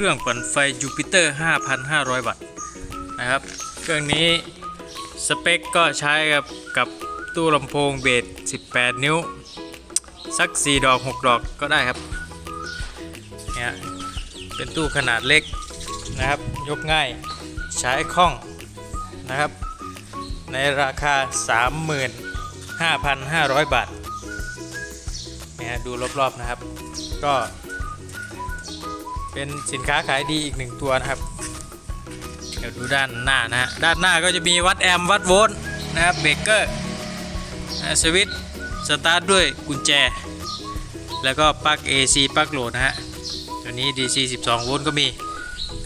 เครื่องปั่นไฟจูปิเตอร์ 5,500 วัตต์นะครับ เครื่องนี้สเปคก็ใช้กับกับตู้ลำโพงเบส 18 นิ้ว สัก 4 ดอก 6 ดอกก็ได้ครับเนี่ยเป็นตู้ขนาดเล็กนะครับ ยกง่ายใช้คล่องนะครับ ในราคา 35,500 บาทเนี่ยดูรอบๆนะครับ ก็ เป็นสินค้าขายดีอีกหนึ่งตัวนะครับ เดี๋ยวดูด้านหน้านะฮะด้านหน้าก็จะมีวัดแอมป์วัดโวลต์นะครับเบรกเกอร์สวิตช์สตาร์ทด้วยกุญแจ แล้วก็ปลั๊ก AC ปลั๊กโหลดนะฮะตัวนี้ DC 12 โวลต์ก็มี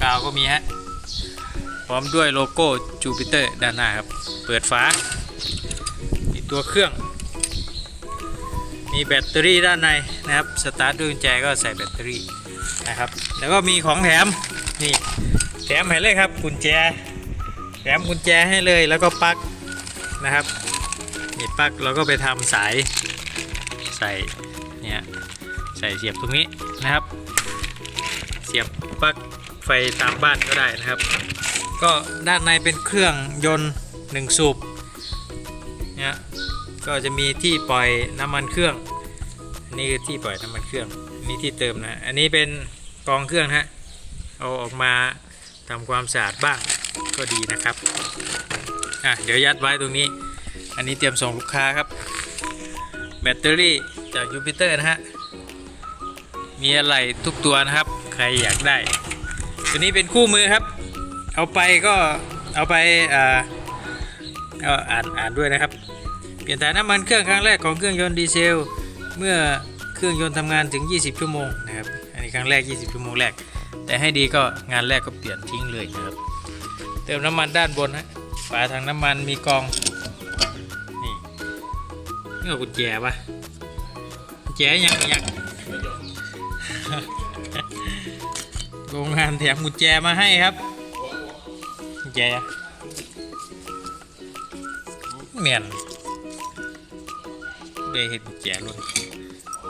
กาวก็มีฮะพร้อมด้วยโลโก้จูปิเตอร์ด้านหน้าครับ เปิดฝามีตัวเครื่อง มีแบตเตอรี่ด้านในนะครับ สตาร์ทด้วยกุญแจก็ใส่แบตเตอรี่นะครับ แล้วก็มีของแถมนี่แถมให้เลยครับกุญแจแถมกุญแจให้เลยแล้วก็ปลั๊กนะครับนี่ปลั๊กเราก็ไปทำสายใส่เนี่ยใส่เสียบตรงนี้นะครับ เสียบปลั๊กไฟตามบ้านก็ได้นะครับ ก็ด้านในเป็นเครื่องยนต์หนึ่งสูบเนี่ยก็จะมีที่ปล่อยน้ำมันเครื่องอันนี้คือที่ปล่อยน้ำมันเครื่องอันนี้ที่เติมนะ อันนี้เป็น กองเครื่องฮะเอาออกมาทำความสะอาดบ้างก็ดีนะครับอะเดี๋ยวยัดไว้ตรงนี้ อันนี้เตรียมส่งลูกค้าครับ แบตเตอรี่จากยูปิเตอร์นะฮะมีอะไรทุกตัวนะครับ ใครอยากได้ ตัวนี้เป็นคู่มือครับ เอาไปก็เอาไปอ่าเอาอ่านอ่านด้วยนะครับ เปลี่ยนถ่ายน้ำมันเครื่องครั้งแรกของเครื่องยนต์ดีเซล เมื่อเครื่องยนต์ทำงานถึง 20 ชั่วโมงนะครับ ครั้งแรก 20 ชั่วโมงแรก แต่ให้ดีก็งานแรกก็เปลี่ยนทิ้งเลยนะครับ เติมน้ำมันด้านบนฮะฝาถังน้ำมันมีกอง นี่นี่เอากุญแจปะกุญแจยังยังโรงงานแถมกุญแจมาให้ครับกุญแจเมียนได้เห็นกุญแจรุ่น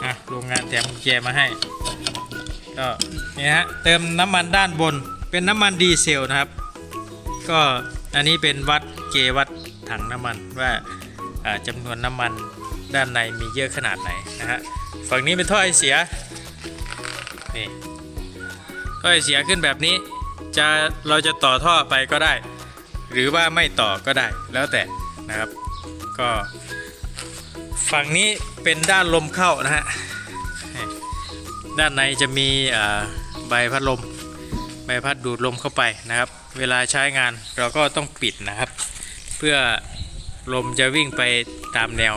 อะโรงงานแถมกุญแจมาให้ ก็นี่ฮะเติมน้ำมันด้านบนเป็นน้ำมันดีเซลนะครับ ก็อันนี้เป็นวัดเกวัดถังน้ำมันว่าอ่าจำนวนน้ำมันด้านในมีเยอะขนาดไหนนะฮะฝั่งนี้เป็นท่อไอเสียนี่ท่อไอเสียขึ้นแบบนี้จะเราจะต่อท่อไปก็ได้ หรือว่าไม่ต่อก็ได้แล้วแต่นะครับ ก็ฝั่งนี้เป็นด้านลมเข้านะฮะ ด้านในจะมีใบพัดลม ใบพัดดูดลมเข้าไปนะครับ เวลาใช้งานเราก็ต้องปิดนะครับ เพื่อลมจะวิ่งไปตามแนว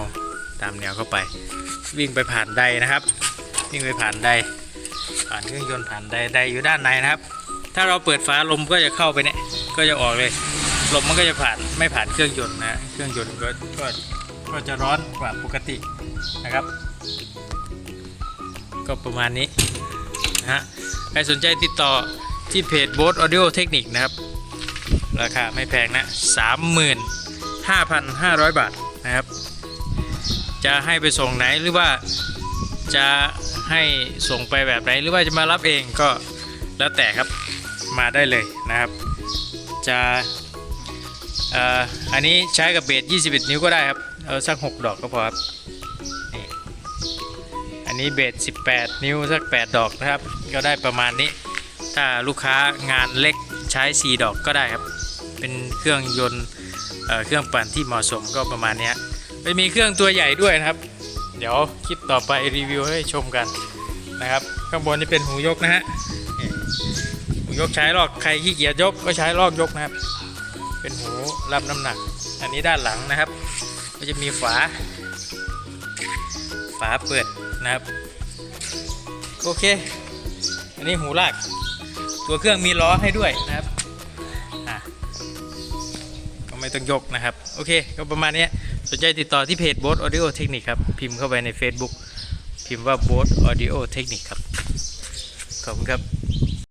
ตามแนวเข้าไป วิ่งไปผ่านใดนะครับ วิ่งไปผ่านใดผ่านเครื่องยนต์ผ่านใดใดอยู่ด้านในนะครับ ถ้าเราเปิดฝาลมก็จะเข้าไปเนี่ยก็จะออกเลยลมมันก็จะผ่านไม่ผ่านเครื่องยนต์นะเครื่องยนต์ก็ก็ก็จะร้อนกว่าปกตินะครับ ก็ประมาณนี้นะฮะใครสนใจติดต่อที่เพจ b o ส Audio Technic นะครับ ราคาไม่แพงนะ 35,500 บาทนะครับ จะให้ไปส่งไหนหรือว่าจะให้ส่งไปแบบไหนหรือว่าจะมารับเองก็แล้วแต่ครับมาได้เลยนะครับ จะอ,อันนี้ใช้กับเบส21 นิ้วก็ได้ครับ เอาสัก 6 ดอกก็พอครับ นนี้เบส18 นิ้วสัก 8 ดอกนะครับ ก็ได้ประมาณนี้ ถ้าลูกค้างานเล็กใช้ 4 ดอกก็ได้ครับ เป็นเครื่องยนต์เครื่องปั่นที่เหมาะสมก็ประมาณนี้ไม่มีเครื่องตัวใหญ่ด้วยนะครับ เดี๋ยวคลิปต่อไปรีวิวให้ชมกันนะครับ ข้างบนนี่เป็นหูยกนะฮะหูยกใช้ลอกใครขี้เกียจยกก็ใช้ลอกยกนะครับ เป็นหูรับน้ำหนัก อันนี้ด้านหลังนะครับ ก็จะมีฝา ฝาเปิด นะครับ โอเค อันนี้หูลาก ตัวเครื่องมีล้อให้ด้วยนะครับก็ไม่ต้องยกนะครับ โอเค ก็ประมาณนี้สนใจติดต่อที่เพจ b o s Audio Technic ครับ พิมพ์เข้าไปใน Facebook พิมพ์ว่า b o s Audio Technic ครับ ขอบคุณครับ